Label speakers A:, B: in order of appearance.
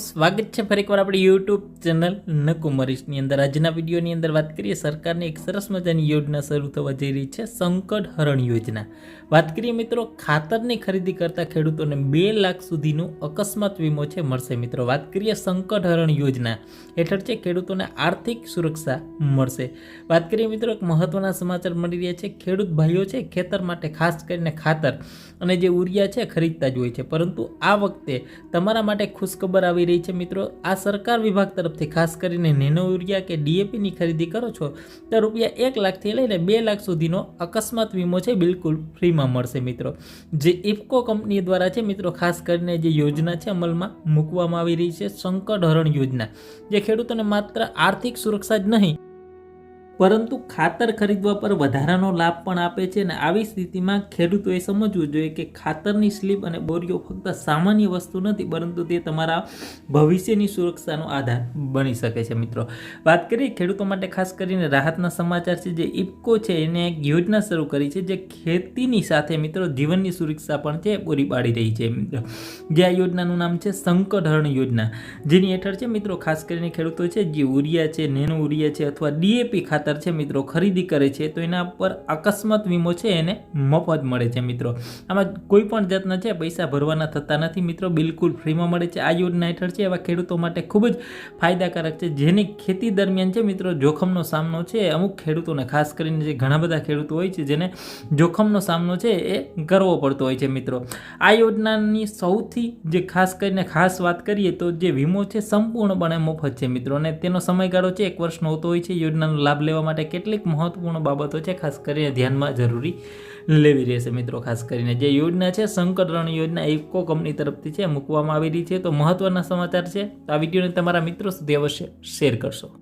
A: સ્વાગત છે ફરી એકવાર આપણી યુટ્યુબ ચેનલ નકુમરીશની અંદર. આજના વિડીયોની અંદર વાત કરીએ સરકારની એક સરસ મજાની યોજના શરૂ થવા જઈ રહી છે, સંકટ હરણ યોજના. વાત કરીએ મિત્રો ખાતરની ખરીદી કરતા ખેડૂતોને બે લાખ સુધીનું અકસ્માત વીમો છે મળશે મિત્રો. વાત કરીએ સંકટ હરણ યોજના હેઠળ છે ખેડૂતોને આર્થિક સુરક્ષા મળશે. વાત કરીએ મિત્રો એક મહત્વના સમાચાર મળી રહ્યા છે. ખેડૂત ભાઈઓ છે ખેતર માટે ખાસ કરીને ખાતર અને જે ઉરિયા છે ખરીદતા જ હોય છે. પરંતુ આ વખતે તમારા માટે ખુશખબર આવી રહી છે મિત્રો. આ સરકાર વિભાગ તરફથી ખાસ કરીને નેનો યુરિયા કે ડીએપીની ખરીદી કરો છો, તો રૂપિયા એક લાખથી લઈને બે લાખ સુધીનો અકસ્માત વીમો છે બિલકુલ ફ્રીમાં મળશે મિત્રો. જે ઇફકો કંપની દ્વારા છે મિત્રો, ખાસ કરીને જે યોજના છે અમલમાં મૂકવામાં આવી રહી છે સંકટ હરણ યોજના. જે ખેડૂતોને માત્ર આર્થિક સુરક્ષા જ નહીં પરંતુ ખાતર ખરીદવા પર વધારાનો લાભ પણ આપે છે અને આવી સ્થિતિમાં ખેડૂતોએ સમજવું જોઈએ કે ખાતરની સ્લીપ અને બોરીઓ ફક્ત સામાન્ય વસ્તુ નથી, પરંતુ તે તમારા ભવિષ્યની સુરક્ષાનો આધાર બની શકે છે મિત્રો. વાત કરીએ ખેડૂતો માટે ખાસ કરીને રાહતના સમાચાર છે, જે ઇફકો છે, એને એક યોજના શરૂ કરી છે, જે ખેતીની સાથે મિત્રો જીવનની સુરક્ષા પણ છે, પૂરી પાડી રહી છે મિત્રો. જે આ યોજનાનું નામ છે સંકટહરણ યોજના. જેની હેઠળ છે મિત્રો ખાસ કરીને ખેડૂતો છે, જે ઉરિયા છે, નેનો ઉરિયા છે, અથવા ડીએપી ખાતર છે મિત્રો, ખરીદી કરે છે, તો એના પર અકસ્માત વીમો છે, એને મફત મળે છે મિત્રો. આમાં કોઈ પણ જાતના છે, પૈસા ભરવાના થતા નથી મિત્રો, બિલકુલ ફ્રીમાં મળે છે. આ યોજના હેઠળ છે, એવા ખેડૂતો માટે ખૂબ જ ફાયદાકારક છે. જેની ખેતી દરમિયાન છે મિત્રો, જોખમનો સામનો છે, અમુક ખેડૂતોને, ખાસ કરીને જે ઘણા બધા ખેડૂતો હોય છે, જેને જોખમનો સામનો છે, એ કરવો પડતો હોય છે મિત્રો. આ યોજનાની સૌથી જે ખાસ કરીને ખાસ વાત કરીએ તો જે વીમો છે, સંપૂર્ણપણે મફત છે મિત્રો. અને તેનો સમયગાળો છે, એક વર્ષનો હોતો હોય છે. યોજનાનો લાભ લેવા માટે કેટલીક મહત્વપૂર્ણ બાબતો છે, ખાસ કરીને ધ્યાનમાં જરૂરી લેવી રહેશે મિત્રો. ખાસ કરીને જે યોજના છે, સંકટ રણ યોજના ઇફકો કંપની તરફથી છે, મૂકવામાં આવી રહી છે. તો મહત્વના સમાચાર છે, તો આ વિડીયોને તમારા મિત્રો સુધી અવશ્ય શેર કરશો.